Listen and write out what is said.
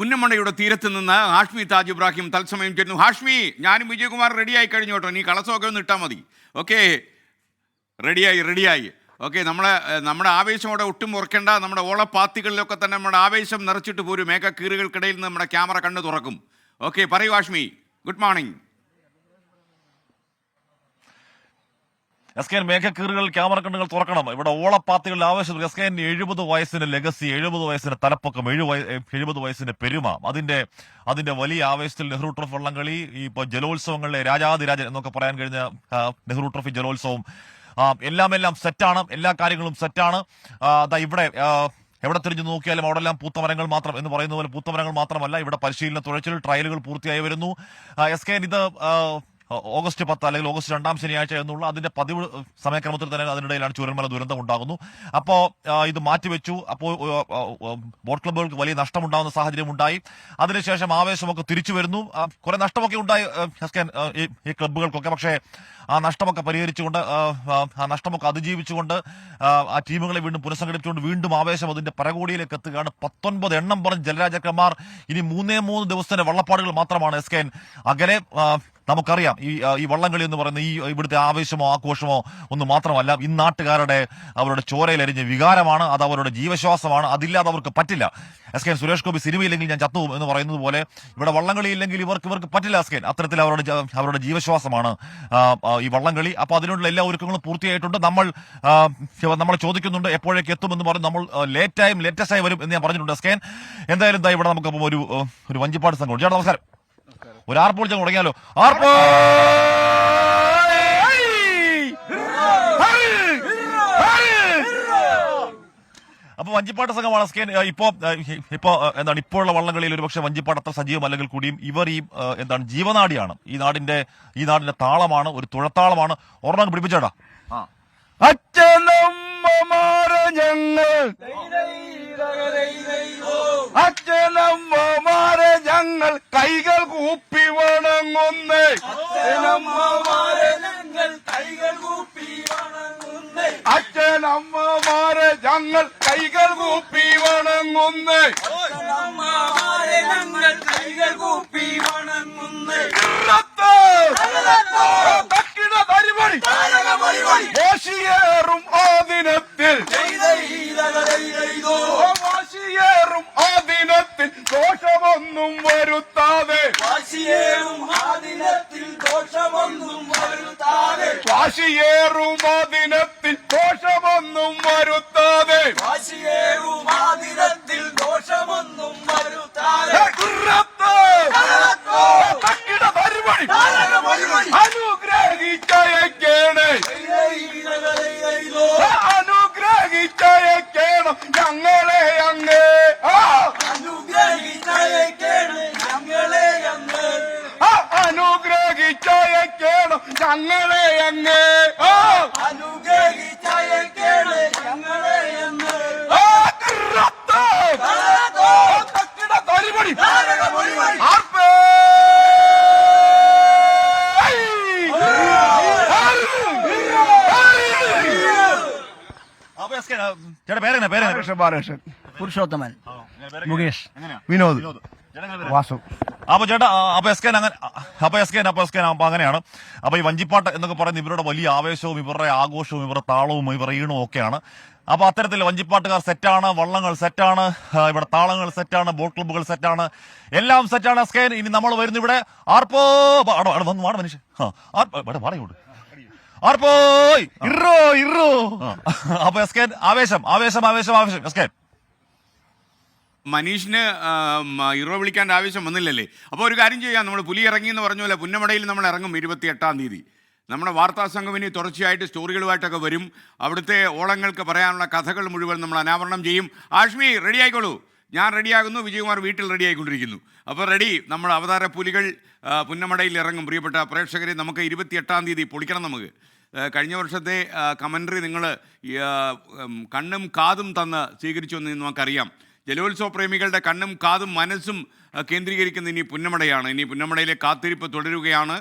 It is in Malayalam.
പുന്നമണയുടെ തീരത്ത് നിന്ന് ഹാഷ്മി താജ് ഇബ്രാഹിം തത്സമയം ചെന്നു. ഹാഷ്മി ഞാനും വിജയകുമാർ റെഡിയായി കഴിഞ്ഞു കേട്ടോ. നീ കളസമൊക്കെ ഒന്ന് ഇട്ടാൽ മതി. ഓക്കെ. റെഡിയായി റെഡിയായി. ഓക്കെ നമ്മളെ നമ്മുടെ ആവേശം അവിടെ ഒട്ടും ഉറക്കേണ്ട നമ്മുടെ ഓളപ്പാത്തികളിലൊക്കെ തന്നെ നമ്മുടെ ആവേശം നിറച്ചിട്ട് പോരും. മേഘക്കീറുകൾക്കിടയിൽ നിന്ന് നമ്മുടെ ക്യാമറ കണ്ണ് തുറക്കും. ഓക്കെ പറയൂ Hashmi. Good morning. S K N മേഘക്കീറുകൾ camera കണ്ണുകൾ തുറക്കണം. ഇവിടെ ഓളപ്പാത്തികളുടെ ആവശ്യം എസ് കെ എൻ എഴുപത് വയസ്സിന് ലെഗസി എഴുപത് വയസ്സിന് തലപ്പൊക്കം എഴു എഴുപത് വയസ്സിന് പെരുമ. അതിന്റെ അതിന്റെ വലിയ ആവേശത്തിൽ നെഹ്റു ട്രോഫി വള്ളംകളി ഈ ഇപ്പൊ ജലോത്സവങ്ങളിലെ രാജാതിരാജൻ എന്നൊക്കെ പറയാൻ കഴിഞ്ഞ നെഹ്റു ട്രോഫി ജലോത്സവം. എല്ലാം എല്ലാം സെറ്റാണ്. എല്ലാ കാര്യങ്ങളും സെറ്റാണ്. അതാ ഇവിടെ എവിടെ തിരിഞ്ഞു നോക്കിയാലും അവിടെ എല്ലാം പൂത്തമരങ്ങൾ മാത്രം എന്ന് പറയുന്ന പോലെ പൂത്തമരങ്ങൾ മാത്രമല്ല. ഇവിടെ പരിശീലന തുഴച്ചിൽ ട്രയലുകൾ പൂർത്തിയായി വരുന്നു. എസ് കെ ഇത് ഓഗസ്റ്റ് പത്ത് അല്ലെങ്കിൽ ഓഗസ്റ്റ് രണ്ടാം ശനിയാഴ്ച എന്നുള്ള അതിന്റെ പതിവ് സമയക്രമത്തിൽ തന്നെ അതിനിടയിലാണ് ചൂരന്മല ദുരന്തം ഉണ്ടാകുന്നു. അപ്പോ ഇത് മാറ്റിവെച്ചു. അപ്പോ ബോട്ട് ക്ലബ്ബുകൾക്ക് വലിയ നഷ്ടമുണ്ടാകുന്ന സാഹചര്യം ഉണ്ടായി. അതിനുശേഷം ആവേശമൊക്കെ തിരിച്ചു വരുന്നു. കുറെ നഷ്ടമൊക്കെ ഉണ്ടായി ഈ ക്ലബുകൾക്കൊക്കെ പക്ഷേ ആ നഷ്ടമൊക്കെ പരിഹരിച്ചുകൊണ്ട് ആ, നഷ്ടമൊക്കെ അതിജീവിച്ചുകൊണ്ട് ആ, ടീമുകളെ വീണ്ടും പുനഃസംഘടിപ്പിച്ചുകൊണ്ട് വീണ്ടും ആവേശം അതിന്റെ പരകോടിയിലേക്ക് എത്തുകയാണ്. പത്തൊൻപത് എണ്ണം പറഞ്ഞ് ജലരാജക്കന്മാർ ഇനി മൂന്നേ മൂന്ന് ദിവസത്തിന്റെ വള്ളപ്പാടുകൾ മാത്രമാണ് എസ് കെ അകലെ നമുക്കറിയാം. ഈ ഈ വള്ളംകളി എന്ന് പറയുന്ന ഈ ഇവിടുത്തെ ആവേശമോ ആഘോഷമോ ഒന്നും മാത്രമല്ല ഈ നാട്ടുകാരുടെ അവരുടെ ചോരയിലരിഞ്ഞ വികാരമാണ് അത് അവരുടെ ജീവശ്വാസമാണ് അതില്ലാതെ അവർക്ക് പറ്റില്ല. എസ് കെ സുരേഷ് ഗോപി സിനിമയില്ലെങ്കിൽ ഞാൻ ചത്തു എന്ന് പറയുന്നത് പോലെ ഇവിടെ വള്ളംകളി ഇല്ലെങ്കിൽ ഇവർക്ക് ഇവർക്ക് പറ്റില്ല എസ് കെ അത്തരത്തിൽ അവരുടെ അവരുടെ ജീവശ്വാസമാണ് ഈ വള്ളംകളി. അപ്പോൾ അതിനുള്ള എല്ലാ ഒരുക്കങ്ങളും പൂർത്തിയായിട്ടുണ്ട്. നമ്മൾ നമ്മൾ ചോദിക്കുന്നുണ്ട് എപ്പോഴേക്ക് എത്തുമെന്ന് പറഞ്ഞ് നമ്മൾ ലേറ്റായും ലേറ്റസ്റ്റായി വരും എന്ന് ഞാൻ പറഞ്ഞിട്ടുണ്ട് എസ് കെ എന്തായാലും ഇവിടെ നമുക്ക് ഒരു ഒരു വഞ്ചിപ്പാട് സംഘം ചേട്ടാ നമസ്കാരം. ഒരു ആർപ്പോൾ ഞങ്ങൾ തുടങ്ങിയാലോ ആർപ്പോ അപ്പൊ വഞ്ചിപ്പാട്ട് സംഘമാണ് വളസ്കേൻ ഇപ്പോ ഏഹ്, ഇപ്പോ ഏഹ്, എന്താണ് ഇപ്പോഴുള്ള വള്ളംകളിയിൽ ഒരുപക്ഷെ വഞ്ചിപ്പാട്ട് അത്ര സജീവമല്ലെങ്കിൽ കൂടിയും ഇവർ ഈ എന്താണ് ജീവനാടിയാണ്. ഈ നാടിന്റെ ഈ നാടിന്റെ താളമാണ് ഒരു തുഴത്താളമാണ്. ഒരെണ്ണം പിടിപ്പിച്ചേടാ അച്ഛനമ്മമാര ഞങ്ങൾ അച്ഛനമ്മമാര ഞങ്ങൾ കൈകൾ അച്ഛനമ്മമാരെ ഞങ്ങൾ കൈകൾ കൂപ്പി വണങ്ങുന്നേ അച്ഛനമ്മമാരെ ഞങ്ങൾ കൈകൾ കൂപ്പി വണങ്ങുന്നേ അച്ഛനമ്മമാരെ ഞങ്ങൾ കൈകൾ കൂപ്പി വണങ്ങുന്നേ ഇറത്ത് തക്കിട തരിമണി വാശിയേറും ആ ദിനത്തിൽ വാശിയേറും ആ ദിനത്തിൽ ദോഷമൊന്നും വരുത്താതെ വരുത്താതെ. ദോഷമൊന്നും വരുത്താതെ. ചേട്ടാ പേരെങ്ങനെ പേരെങ്ങനെ ബാലകൃഷ്ണൻ പുരുഷോത്തമൻ. മുകേഷ്. വിനോദ്. വാസു. അപ്പൊ ചേട്ടാ അപ്പൊ എസ് കെ അങ്ങനെ അപ്പൊ എസ് കെ അപ്പൊ എസ് കെ അപ്പൊ അങ്ങനെയാണ്. അപ്പൊ ഈ വഞ്ചിപ്പാട്ട് എന്നൊക്കെ പറയുന്ന ഇവരുടെ വലിയ ആവേശവും ഇവരുടെ ആഘോഷവും ഇവരുടെ താളവും ഇവരുടെ ഈണവും ഒക്കെയാണ്. അപ്പൊ അത്തരത്തിൽ വഞ്ചിപ്പാട്ടുകാർ സെറ്റാണ് വള്ളങ്ങൾ സെറ്റാണ് ഇവിടെ താളങ്ങൾ സെറ്റാണ് ബോട്ട് ക്ലബ്ബുകൾ സെറ്റാണ് എല്ലാം സെറ്റാണ് എസ് കെ ഇനി നമ്മൾ വരുന്നു ഇവിടെ ആർപ്പോ വന്നു മനുഷ്യ. വാട മനുഷ്യൻ ആ, ആർപ്പോ- ഇവിടെ പറയൂട് ആർപ്പോയ് ഇറോ ഇറോ. അപ്പൊ എസ് കെ ആവേശം ആവേശം ആവേശം. ആവേശം എസ് കെ മനീഷിന് ഇറോ വിളിക്കാന്റെ ആവശ്യം വന്നില്ലല്ലേ? അപ്പോൾ ഒരു കാര്യം ചെയ്യാം. നമ്മൾ പുലി ഇറങ്ങി എന്ന് പറഞ്ഞ പോലെ പുന്നമടയിൽ നമ്മൾ ഇറങ്ങും ഇരുപത്തി എട്ടാം തീയതി. നമ്മുടെ വാർത്താ സംഘം ഇനി തുടർച്ചയായിട്ട് സ്റ്റോറികളുമായിട്ടൊക്കെ വരും. അവിടുത്തെ ഓളങ്ങൾക്ക് പറയാനുള്ള കഥകൾ മുഴുവൻ നമ്മൾ അനാവരണം ചെയ്യും. ആഷ്മി റെഡി ആയിക്കോളൂ. ഞാൻ റെഡിയാകുന്നു വിജയകുമാർ വീട്ടിൽ റെഡിയായിക്കൊണ്ടിരിക്കുന്നു. അപ്പോൾ റെഡി നമ്മൾ അവതാര പുലികൾ പുന്നമടയിൽ ഇറങ്ങും. പ്രിയപ്പെട്ട പ്രേക്ഷകരെ നമുക്ക് ഇരുപത്തിയെട്ടാം തീയതി പൊളിക്കണം നമുക്ക്. കഴിഞ്ഞ വർഷത്തെ കമൻട്രി നിങ്ങൾ കണ്ണും കാതും തന്ന് സ്വീകരിച്ചു എന്ന് നമുക്കറിയാം. ജലോത്സവ പ്രേമികളുടെ കണ്ണും കാതും മനസ്സും കേന്ദ്രീകരിക്കുന്ന ഇനി പുന്നമടയാണ്. ഇനി പുന്നമടയിലെ കാത്തിരിപ്പ് തുടരുകയാണ്.